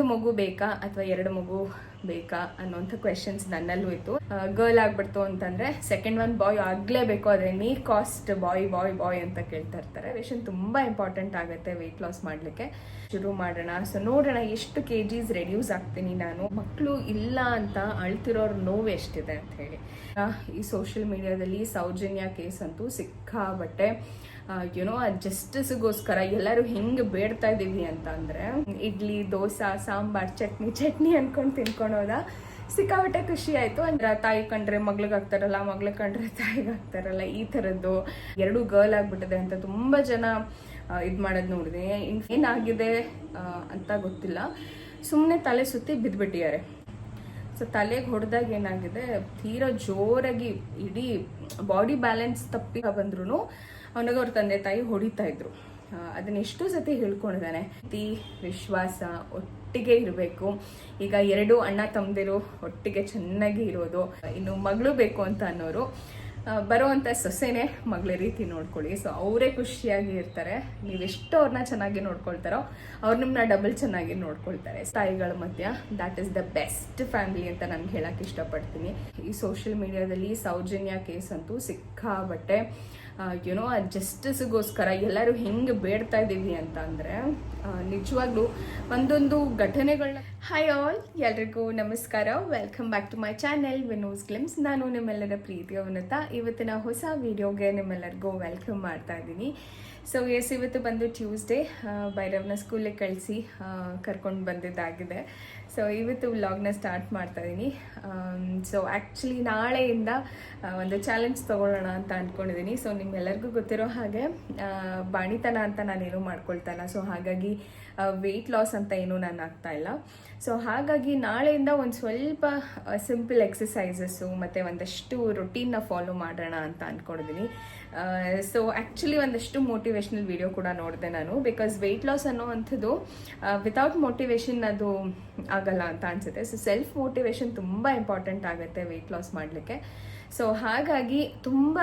ಒಂದು ಮಗು ಬೇಕಾ ಅಥವಾ ಎರಡು ಮಗು ಬೇಕಾ ಅನ್ನೋಂಥ ಕ್ವೆಶನ್ಸ್ ನನ್ನಲ್ಲೂ ಇತ್ತು. ಗರ್ಲ್ ಆಗ್ಬಿಡ್ತು ಅಂತಂದ್ರೆ ಸೆಕೆಂಡ್ ಒನ್ ಬಾಯ್ ಆಗಲೇಬೇಕು ಅದೇ ಎನಿ ಕಾಸ್ಟ್ ಬಾಯ್ ಬಾಯ್ ಬಾಯ್ ಅಂತ ಕೇಳ್ತಾ ಇರ್ತಾರೆ. ರೇಷನ್ ತುಂಬಾ ಇಂಪಾರ್ಟೆಂಟ್ ಆಗುತ್ತೆ ವೆಯ್ಟ್ ಲಾಸ್ ಮಾಡ್ಲಿಕ್ಕೆ. ಶುರು ಮಾಡೋಣ. ಸೊ ನೋಡೋಣ ಎಷ್ಟು ಕೆ ಜಿಸ್ ರೆಡ್ಯೂಸ್ ಆಗ್ತೀನಿ ನಾನು. ಮಕ್ಕಳು ಇಲ್ಲ ಅಂತ ಅಳ್ತಿರೋರು ನೋವು ಎಷ್ಟಿದೆ ಅಂತ ಹೇಳಿ. ಈ ಸೋಷಿಯಲ್ ಮೀಡಿಯಾದಲ್ಲಿ ಸೌಜನ್ಯ ಕೇಸ್ ಅಂತೂ ಸಿಕ್ಕಾಬಟ್ಟೆ. ಯುನೋ ಆ ಜಸ್ಟಿಸ್ಗೋಸ್ಕರ ಎಲ್ಲರೂ ಹೆಂಗೆ ಬೇಡ್ತಾ ಇದ್ದೀವಿ ಅಂತ ಅಂದರೆ, ಇಡ್ಲಿ, ದೋಸೆ, ಸಾಂಬಾರ್, ಚಟ್ನಿ ಚಟ್ನಿ ಅಂದ್ಕೊಂಡು ತಿನ್ಕೊಳೋದ ಸಿಕ್ಕಾಬಟ್ಟೆ ಖುಷಿ ಆಯಿತು. ಅಂದ್ರೆ ತಾಯಿ ಕಂಡ್ರೆ ಮಗ್ಳಿಗೆ ಆಗ್ತಾರಲ್ಲ ಮಗ್ಳು ಕಂಡ್ರೆ ತಾಯಿಗೆ ಆಗ್ತಾರಲ್ಲ ಈ ಥರದ್ದು ಎರಡು ಗರ್ಲ್ ಆಗಿಬಿಟ್ಟಿದೆ ಅಂತ ತುಂಬ ಜನ ಇದು ಮಾಡೋದು ನೋಡಿದೆ. ಏನಾಗಿದೆ ಅಂತ ಗೊತ್ತಿಲ್ಲ. ಸುಮ್ಮನೆ ತಲೆ ಸುತ್ತಿ ಬಿದ್ದುಬಿಟ್ಟಿದ್ದಾರೆ ಸೊ ತಲೆಗೆ ಹೊಡೆದಾಗ ಏನಾಗಿದೆ, ತೀರಾ ಜೋರಾಗಿ ಇಡೀ ಬಾಡಿ ಬ್ಯಾಲೆನ್ಸ್ ತಪ್ಪಿ ಬಂದ್ರು ಅವನಿಗೆ ಅವ್ರ ತಂದೆ ತಾಯಿ ಹೊಡಿತಾ ಇದ್ರು. ಆ, ಅದನ್ನ ಎಷ್ಟು ಸತಿ ಹೇಳ್ಕೊಂಡಿದ್ದಾನೆ. ಪ್ರೀತಿ ವಿಶ್ವಾಸ ಒಟ್ಟಿಗೆ ಇರಬೇಕು. ಈಗ ಎರಡು ಅಣ್ಣ ತಮ್ಮದಿರು ಒಟ್ಟಿಗೆ ಚೆನ್ನಾಗಿ ಇರೋದು. ಇನ್ನು ಮಗಳು ಬೇಕು ಅಂತ ಅನ್ನೋರು ಬರುವಂತ ಸೊಸೆನೇ ಮಗಳ ರೀತಿ ನೋಡ್ಕೊಳ್ಳಿ. ಸೊ ಅವರೇ ಖುಷಿಯಾಗಿ ಇರ್ತಾರೆ. ನೀವೆಷ್ಟು ಅವ್ರನ್ನ ಚೆನ್ನಾಗಿ ನೋಡ್ಕೊಳ್ತಾರೋ ಅವ್ರು ನಿಮ್ಮನ್ನ ಡಬಲ್ ಚೆನ್ನಾಗಿ ನೋಡ್ಕೊಳ್ತಾರೆ. ತಾಯಿಗಳ ಮಧ್ಯ that is the best family ಅಂತ ನಾನು ಹೇಳಕ್ಕೆ ಇಷ್ಟಪಡ್ತೀನಿ. ಈ ಸೋಷಿಯಲ್ ಮೀಡಿಯಾದಲ್ಲಿ ಸೌಜನ್ಯ ಕೇಸ್ ಅಂತೂ ಸಿಕ್ಕಾಬಟ್ಟೆ. ಯುನೋ ಆ ಜಸ್ಟಿಸ್ಗೋಸ್ಕರ ಎಲ್ಲರೂ ಹೆಂಗೆ ಬೇಡ್ತಾ ಇದ್ದೀವಿ ಅಂತ ಅಂದರೆ ನಿಜವಾಗ್ಲೂ ಒಂದೊಂದು ಘಟನೆಗಳನ್ನ ಹಾಯ್ ಆಲ್ ಎಲ್ರಿಗೂ ನಮಸ್ಕಾರ. Welcome back to my channel Vino's glimpse ನಾನು ನಿಮ್ಮೆಲ್ಲರ ಪ್ರೀತಿಯ ಉನ್ನತ ಇವತ್ತಿನ ಹೊಸ ವಿಡಿಯೋಗೆ ನಿಮ್ಮೆಲ್ಲರಿಗೂ ವೆಲ್ಕಮ್ ಮಾಡ್ತಾ ಇದ್ದೀನಿ. ಸೊ ಎಸ್ ಇವತ್ತು ಬಂದು ಟ್ಯೂಸ್ಡೇ ಭೈರವ್ನ ಸ್ಕೂಲಿಗೆ ಕಳಿಸಿ ಕರ್ಕೊಂಡು ಬಂದಿದ್ದಾಗಿದೆ. ಸೊ ಇವತ್ತು ವ್ಲಾಗ್ನ ಸ್ಟಾರ್ಟ್ ಮಾಡ್ತಾ ಇದ್ದೀನಿ ಸೊ ಆ್ಯಕ್ಚುಲಿ ನಾಳೆಯಿಂದ ಆ, ಒಂದು ಚಾಲೆಂಜ್ ತೊಗೊಳ್ಳೋಣ ಅಂತ ಅಂದ್ಕೊಂಡಿದ್ದೀನಿ ಸೊ ನಿಮ್ಮೆಲ್ಲರಿಗೂ ಗೊತ್ತಿರೋ ಹಾಗೆ ಬಾಣಿತನ ಅಂತ ನಾನೇನು ಮಾಡ್ಕೊಳ್ತಾ ಇಲ್ಲ. ಸೊ ಹಾಗಾಗಿ ವೆಯ್ಟ್ ಲಾಸ್ ಅಂತ ಏನು ನಾನು ಆಗ್ತಾ ಇಲ್ಲ. ಸೊ ಹಾಗಾಗಿ ನಾಳೆಯಿಂದ ಒಂದು ಸ್ವಲ್ಪ ಸಿಂಪಲ್ ಎಕ್ಸಸೈಸಸ್ಸು ಮತ್ತು ಒಂದಷ್ಟು ರೊಟೀನ್ನ ಫಾಲೋ ಮಾಡೋಣ ಅಂತ ಅಂದ್ಕೊಂಡಿದ್ದೀನಿ ಸೊ ಆ್ಯಕ್ಚುಲಿ ಒಂದಷ್ಟು ಮೋಟಿವೇಶ್ನಲ್ ವಿಡಿಯೋ ಕೂಡ ನೋಡಿದೆ ನಾನು. ಬಿಕಾಸ್ ವೆಯ್ಟ್ ಲಾಸ್ ಅನ್ನೋವಂಥದ್ದು ವಿತೌಟ್ ಮೋಟಿವೇಶನ್ ಅದು ಆಗಲ್ಲ ಅಂತ ಅನ್ಸುತ್ತೆ. ಸೊ ಸೆಲ್ಫ್ ಮೋಟಿವೇಶನ್ ತುಂಬ ಇಂಪಾರ್ಟೆಂಟ್ ಆಗುತ್ತೆ ವೆಯ್ಟ್ ಲಾಸ್ ಮಾಡಲಿಕ್ಕೆ. ಸೊ ಹಾಗಾಗಿ ತುಂಬ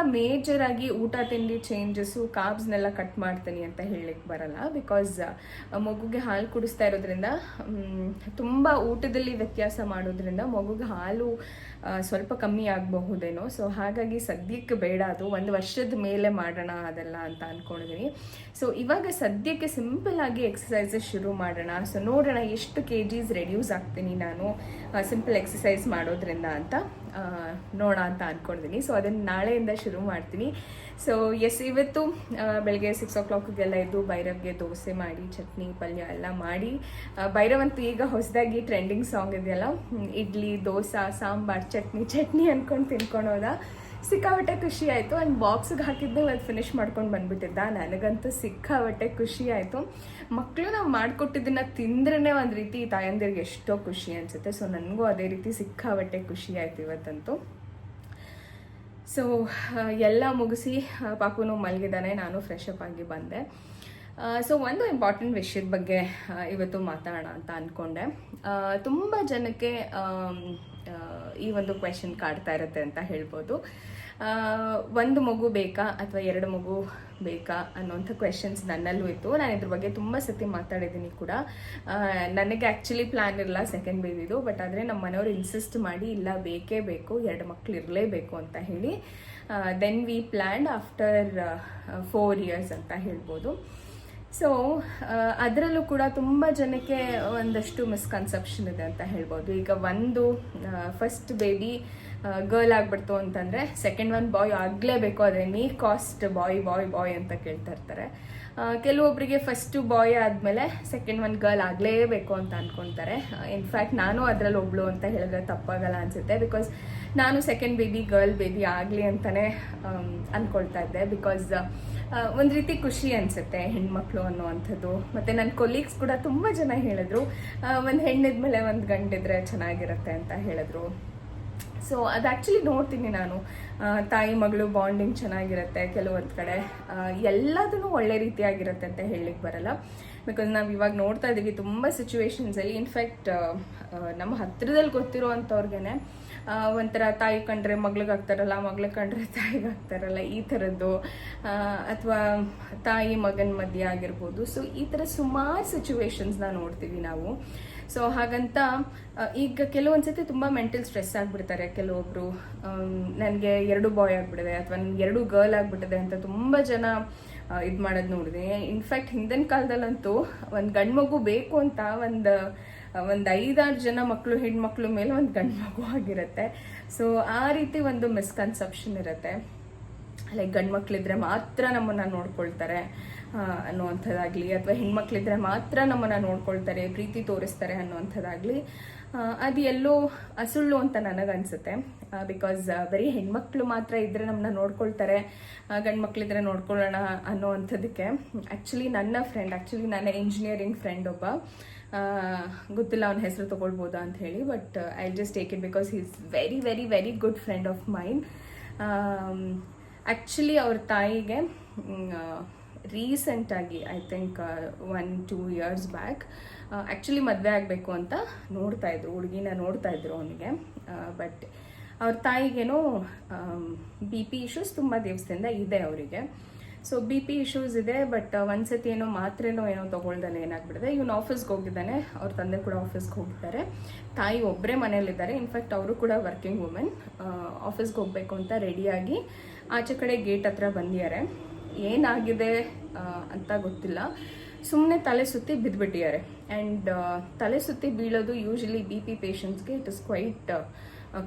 ಆಗಿ ಊಟ ತಿಂಡಿ ಚೇಂಜಸ್ಸು ಕಾಬ್ಸ್ನೆಲ್ಲ ಕಟ್ ಮಾಡ್ತೀನಿ ಅಂತ ಹೇಳಲಿಕ್ಕೆ ಬರಲ್ಲ ಬಿಕಾಸ್ ಮಗುಗೆ ಹಾಲು ಕುಡಿಸ್ತಾ ಇರೋದ್ರಿಂದ ತುಂಬ ಊಟದಲ್ಲಿ ವ್ಯತ್ಯಾಸ ಮಾಡೋದ್ರಿಂದ ಮಗುಗೆ ಹಾಲು ಸ್ವಲ್ಪ ಕಮ್ಮಿ ಆಗಬಹುದೇನೋ. ಸೊ ಹಾಗಾಗಿ ಸದ್ಯಕ್ಕೆ ಬೇಡ ಅದು. ಒಂದು ವರ್ಷದ ಮೇಲೆ ಮಾಡೋಣ ಅದೆಲ್ಲ ಅಂತ ಅಂದ್ಕೊಂಡಿದ್ದೀನಿ ಸೊ ಇವಾಗ ಸದ್ಯಕ್ಕೆ ಸಿಂಪಲ್ ಆಗಿ ಎಕ್ಸಸೈಸಸ್ ಶುರು ಮಾಡೋಣ. ಸೊ ನೋಡೋಣ ಎಷ್ಟು ಕೆ ಜೀಸ್ ರೆಡ್ಯೂಸ್ ಆಗ್ತೀನಿ ನಾನು ಸಿಂಪಲ್ ಎಕ್ಸಸೈಸ್ ಮಾಡೋದ್ರಿಂದ ಅಂತ. ನೋಡೋಣ ಅಂತ ಅಂದ್ಕೊಂಡಿದ್ದೀನಿ ಸೊ ಅದನ್ನು ನಾಳೆಯಿಂದ ಶುರು ಮಾಡ್ತೀನಿ. ಸೊ ಎಸ್ ಇವತ್ತು ಬೆಳಗ್ಗೆ ಸಿಕ್ಸ್ ಓ ಕ್ಲಾಕ್ಗೆಲ್ಲ ಇದ್ದು ಭೈರವ್ಗೆ ದೋಸೆ ಮಾಡಿ, ಚಟ್ನಿ, ಪಲ್ಯ ಎಲ್ಲ ಮಾಡಿ. ಭೈರವ್ ಅಂತೂ ಈಗ ಹೊಸದಾಗಿ ಟ್ರೆಂಡಿಂಗ್ ಸಾಂಗ್ ಇದೆಯಲ್ಲ? ಇಡ್ಲಿ, ದೋಸೆ, ಸಾಂಬಾರ್, ಚಟ್ನಿ ಚಟ್ನಿ ಅಂದ್ಕೊಂಡು ತಿನ್ಕೊಂಡು ಹೋದ ಸಿಕ್ಕಾಬಟ್ಟೆ ಖುಷಿ ಆಯಿತು. ಆ್ಯಂಡ್ ಬಾಕ್ಸಿಗೆ ಹಾಕಿದ್ದು ಅದು ಫಿನಿಶ್ ಮಾಡ್ಕೊಂಡು ಬಂದುಬಿಟ್ಟಿದ್ದ. ನನಗಂತೂ ಸಿಕ್ಕಾಬಟ್ಟೆ ಖುಷಿ ಆಯಿತು. ಮಕ್ಕಳು ನಾವು ಮಾಡಿಕೊಟ್ಟಿದ್ದನ್ನು ತಿಂದ್ರೇ ಒಂದು ರೀತಿ ತಾಯಂದಿರಿಗೆ ಎಷ್ಟೋ ಖುಷಿ ಅನಿಸುತ್ತೆ. ಸೊ ನನಗೂ ಅದೇ ರೀತಿ ಸಿಕ್ಕಾಬಟ್ಟೆ ಖುಷಿ ಆಯಿತು ಇವತ್ತಂತೂ. ಸೊ ಎಲ್ಲ ಮುಗಿಸಿ ಪಾಪುನು ಮಲಗಿದ್ದಾನೆ ನಾನು ಫ್ರೆಶ್ ಅಪ್ ಆಗಿ ಬಂದೆ. ಸೊ ಒಂದು ಇಂಪಾರ್ಟೆಂಟ್ ವಿಷಯದ ಬಗ್ಗೆ ಇವತ್ತು ಮಾತಾಡೋಣ ಅಂತ ಅಂದ್ಕೊಂಡೆ ತುಂಬ ಜನಕ್ಕೆ ಈ ಒಂದು ಕ್ವೆಶನ್ ಕಾಡ್ತಾ ಇರುತ್ತೆ ಅಂತ ಹೇಳ್ಬೋದು. ಒಂದು ಮಗು ಬೇಕಾ ಅಥವಾ ಎರಡು ಮಗು ಬೇಕಾ ಅನ್ನೋಂಥ ಕ್ವೆಶನ್ಸ್ ನನ್ನಲ್ಲೂ ಇತ್ತು. ನಾನು ಇದ್ರ ಬಗ್ಗೆ ತುಂಬ ಸತಿ ಮಾತಾಡಿದ್ದೀನಿ ಕೂಡ. ನನಗೆ ಆ್ಯಕ್ಚುಲಿ ಪ್ಲ್ಯಾನ್ ಇರಲ್ಲ ಸೆಕೆಂಡ್ ಬೇಬಿದು ಬಟ್ ಆದರೆ ನಮ್ಮ ಮನೆಯವ್ರು ಇನ್ಸಿಸ್ಟ್ ಮಾಡಿ, ಇಲ್ಲ, ಬೇಕೇ ಬೇಕು, ಎರಡು ಮಕ್ಳು ಇರಲೇಬೇಕು ಅಂತ ಹೇಳಿ then we planned after four years ಅಂತ ಹೇಳ್ಬೋದು. ಸೊ ಅದರಲ್ಲೂ ಕೂಡ ತುಂಬ ಜನಕ್ಕೆ ಒಂದಷ್ಟು ಮಿಸ್ಕನ್ಸೆಪ್ಷನ್ ಇದೆ ಅಂತ ಹೇಳ್ಬೋದು. ಈಗ ಒಂದು ಫಸ್ಟ್ ಬೇಬಿ ಗರ್ಲ್ ಆಗ್ಬಿಡ್ತು ಅಂತಂದರೆ ಸೆಕೆಂಡ್ ಒನ್ ಬಾಯ್ ಆಗಲೇಬೇಕು ಅದೇ ನೀ ಕಾಸ್ಟ್ ಬಾಯ್ ಬಾಯ್ ಬಾಯ್ ಅಂತ ಕೇಳ್ತಾ ಇರ್ತಾರೆ. ಕೆಲವೊಬ್ಬರಿಗೆ ಫಸ್ಟು ಬಾಯ್ ಆದಮೇಲೆ ಸೆಕೆಂಡ್ ಒನ್ ಗರ್ಲ್ ಆಗಲೇಬೇಕು ಅಂತ ಅನ್ಕೊತಾರೆ. ಇನ್ಫ್ಯಾಕ್ಟ್ ನಾನು ಅದರಲ್ಲಿ ಒಬ್ಳು ಅಂತ ಹೇಳಿದ್ರೆ ತಪ್ಪಾಗಲ್ಲ ಅನಿಸುತ್ತೆ ಬಿಕಾಸ್ ನಾನು ಸೆಕೆಂಡ್ ಬೇಬಿ ಗರ್ಲ್ ಬೇಬಿ ಆಗಲಿ ಅಂತಲೇ ಅಂದ್ಕೊಳ್ತಾ ಇದ್ದೆ. ಬಿಕಾಸ್ ಒಂದು ರೀತಿ ಖುಷಿ ಅನಿಸುತ್ತೆ ಹೆಣ್ಮಕ್ಳು ಅನ್ನುವಂಥದ್ದು. ಮತ್ತು ನನ್ನ ಕೊಲೀಗ್ಸ್ ಕೂಡ ತುಂಬ ಜನ ಹೇಳಿದ್ರು ಒಂದು ಹೆಣ್ಣಿದ್ಮೇಲೆ ಒಂದು ಗಂಡಿದ್ರೆ ಚೆನ್ನಾಗಿರುತ್ತೆ ಅಂತ ಹೇಳಿದ್ರು. ಸೊ ಅದು ಆ್ಯಕ್ಚುಲಿ ನೋಡ್ತೀನಿ ನಾನು. ತಾಯಿ, ಮಗಳು ಬಾಂಡಿಂಗ್ ಚೆನ್ನಾಗಿರುತ್ತೆ ಕೆಲವೊಂದು ಕಡೆ. ಎಲ್ಲದೂ ಒಳ್ಳೆ ರೀತಿಯಾಗಿರುತ್ತೆ ಅಂತ ಹೇಳಲಿಕ್ಕೆ ಬರಲ್ಲ. ಬಿಕಾಸ್ ನಾವು ಇವಾಗ ನೋಡ್ತಾ ಇದ್ದೀವಿ ತುಂಬ ಸಿಚುವೇಶನ್ಸಲ್ಲಿ ಇನ್ಫ್ಯಾಕ್ಟ್ ನಮ್ಮ ಹತ್ತಿರದಲ್ಲಿ ಗೊತ್ತಿರೋ ಅಂಥವ್ರಿಗೆ ಒಂಥರ ತಾಯಿ ಕಂಡ್ರೆ ಮಗಳಿಗೆ ಆಗ್ತಾರಲ್ಲ ಮಗ್ಳಿಗೆ ಕಂಡ್ರೆ ತಾಯಿಗೆ ಆಗ್ತಾರಲ್ಲ, ಈ ಥರದ್ದು. ಅಥವಾ ತಾಯಿ, ಮಗನ ಮಧ್ಯೆ ಆಗಿರ್ಬೋದು. ಸೊ ಈ ಥರ ಸುಮಾರು ಸಿಚುವೇಶನ್ಸ್ನ ನೋಡ್ತೀವಿ ನಾವು. ಸೊ ಹಾಗಂತ ಈಗ ಕೆಲವೊಂದ್ಸತಿ ತುಂಬ ಮೆಂಟಲ್ ಸ್ಟ್ರೆಸ್ ಆಗಿಬಿಡ್ತಾರೆ. ಕೆಲವೊಬ್ರು ನನಗೆ ಎರಡು ಬಾಯ್ ಆಗಿಬಿಟ್ಟಿದೆ ಅಥವಾ ನನಗೆ ಎರಡು ಗರ್ಲ್ ಆಗಿಬಿಟ್ಟಿದೆ ಅಂತ ತುಂಬ ಜನ ಇದು ಮಾಡೋದು ನೋಡಿದೆ. ಇನ್ಫ್ಯಾಕ್ಟ್ ಹಿಂದಿನ ಕಾಲದಲ್ಲಂತೂ ಒಂದು ಗಂಡು ಮಗು ಬೇಕು ಅಂತ ಒಂದು ಒಂದು ಐದಾರು ಜನ ಮಕ್ಕಳು ಹೆಣ್ಮಕ್ಳು ಮೇಲೆ ಒಂದು ಗಂಡು ಮಗು ಆಗಿರುತ್ತೆ. ಸೊ ಆ ರೀತಿ ಒಂದು ಮಿಸ್ಕನ್ಸೆಪ್ಷನ್ ಇರುತ್ತೆ. ಲೈಕ್ ಗಂಡು ಮಕ್ಕಳಿದ್ರೆ ಮಾತ್ರ ನಮ್ಮನ್ನ ನೋಡ್ಕೊಳ್ತಾರೆ. ಅನ್ನುವಂಥದ್ದಾಗ್ಲಿ, ಅಥವಾ ಹೆಣ್ಮಕ್ಳಿದ್ರೆ ಮಾತ್ರ ನಮ್ಮನ್ನು ನೋಡ್ಕೊಳ್ತಾರೆ, ಪ್ರೀತಿ ತೋರಿಸ್ತಾರೆ ಅನ್ನುವಂಥದ್ದಾಗಲಿ ಅದು ಎಲ್ಲೋ ಅಸುಳ್ಳು ಅಂತ ನನಗನ್ಸುತ್ತೆ. ಬಿಕಾಸ್ ಬರೀ ಹೆಣ್ಮಕ್ಳು ಮಾತ್ರ ಇದ್ರೆ ನಮ್ಮನ್ನ ನೋಡ್ಕೊಳ್ತಾರೆ ಗಂಡು ಮಕ್ಳಿದ್ರೆ ನೋಡ್ಕೊಳ್ಳೋಣ ಅನ್ನೋವಂಥದ್ದಕ್ಕೆ. ಆ್ಯಕ್ಚುಲಿ ನನ್ನ ಫ್ರೆಂಡ್ ಆ್ಯಕ್ಚುಲಿ ನನ್ನ ಇಂಜಿನಿಯರಿಂಗ್ ಫ್ರೆಂಡ್ ಒಬ್ಬ ಗೊತ್ತಿಲ್ಲ ಅವನ ಹೆಸರು ತೊಗೊಳ್ಬೋದಾ ಅಂತ ಹೇಳಿ but I just take it because he is very very very good friend of mine actually ಅವ್ರ ತಾಯಿಗೆ ರೀಸೆಂಟಾಗಿ I think one two years back actually ಮದುವೆ ಆಗಬೇಕು ಅಂತ ನೋಡ್ತಾ ಇದ್ರು, ಹುಡುಗಿನ ನೋಡ್ತಾ ಇದ್ರು ಅವನಿಗೆ. ಬಟ್ ಅವ್ರ ತಾಯಿಗೇನೋ ಬಿ ಪಿ ಇಶ್ಯೂಸ್ ತುಂಬ ದಿವಸದಿಂದ ಇದೆ ಅವರಿಗೆ. ಸೊ ಬಿ ಪಿ ಇಶ್ಯೂಸ್ ಇದೆ ಬಟ್ ಒಂದ್ಸತಿ ಏನೋ ಮಾತ್ರೆನೋ ಏನೋ ತೊಗೊಳ್ದಾನೆ ಏನಾಗ್ಬಿಡಿದೆ, ಇವನು ಆಫೀಸ್ಗೆ ಹೋಗಿದ್ದಾನೆ, ಅವ್ರ ತಂದೆ ಕೂಡ ಆಫೀಸ್ಗೆ ಹೋಗಿದ್ದಾರೆ ತಾಯಿ ಒಬ್ಬರೇ ಮನೇಲಿದ್ದಾರೆ ಇನ್ಫ್ಯಾಕ್ಟ್ ಅವರು ಕೂಡ ವರ್ಕಿಂಗ್ ವುಮೆನ್ ಆಫೀಸ್ಗೆ ಹೋಗ್ಬೇಕು ಅಂತ ರೆಡಿಯಾಗಿ ಆಚೆ ಕಡೆ ಗೇಟ್ ಹತ್ರ ಬಂದಿದ್ದಾರೆ. ಏನಾಗಿದೆ ಅಂತ ಗೊತ್ತಿಲ್ಲ. ಸುಮ್ಮನೆ ತಲೆ ಸುತ್ತಿ ಬಿದ್ದುಬಿಟ್ಟಿದ್ದಾರೆ ಆ್ಯಂಡ್ ತಲೆ ಸುತ್ತಿ ಬೀಳೋದು ಯೂಶಲಿ ಬಿ ಪಿ ಪೇಷಂಟ್ಸ್ಗೆ ಇಟ್ ಇಸ್ ಕ್ವೈಟ್